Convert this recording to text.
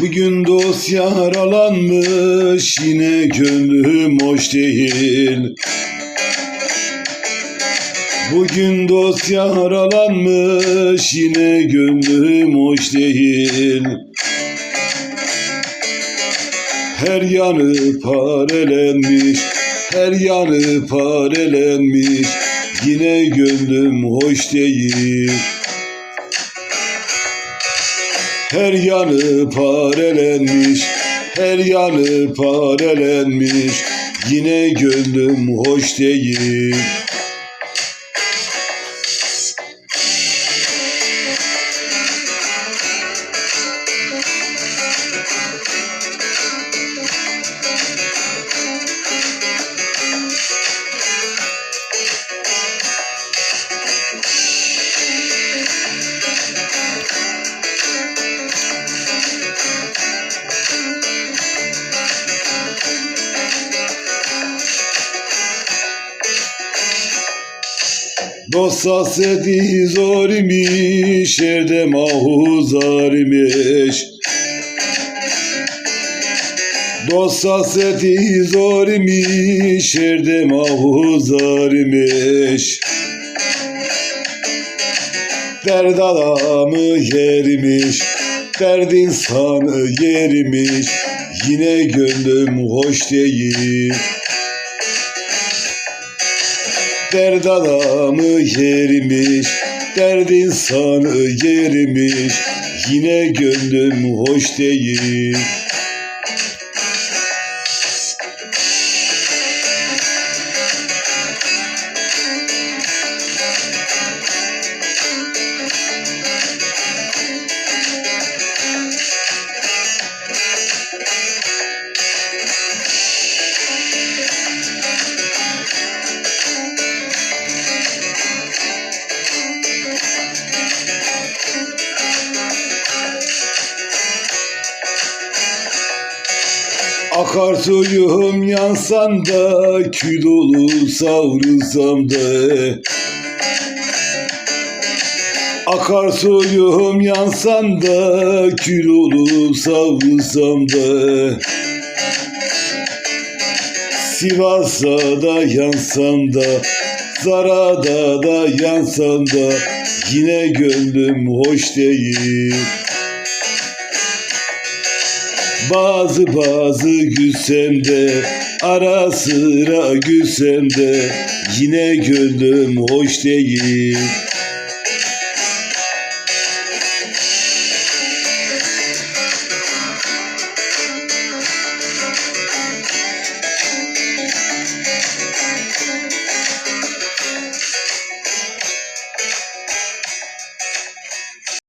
Bugün dost yaralanmış yine gönlüm hoş değil. Bugün dost yaralanmış yine gönlüm hoş değil. Her yanı parelenmiş, her yanı parelenmiş yine gönlüm hoş değil. Her yanı parelenmiş, her yanı parelenmiş. Yine gönlüm hoş değil Dost hasreti zor imiş, erde mahuzar imiş. Dost hasreti zor imiş, erde mahuzar imiş. Derd adamı yerimiş, derd insanı yerimiş. Yine gönlüm hoş değil. Derd adamı yerimiş, derd insanı yerimiş. Yine gönlüm hoş değil. Akar suyum yansan da kül dolu savrulsam da. Akar suyum yansan da kül olup savrulsam da. Sivas'a da yansam da Zara'da da yansam da. Yine gönlüm hoş değil bazı bazı gülsem de ara sıra gülsem de yine gönlüm hoş değil.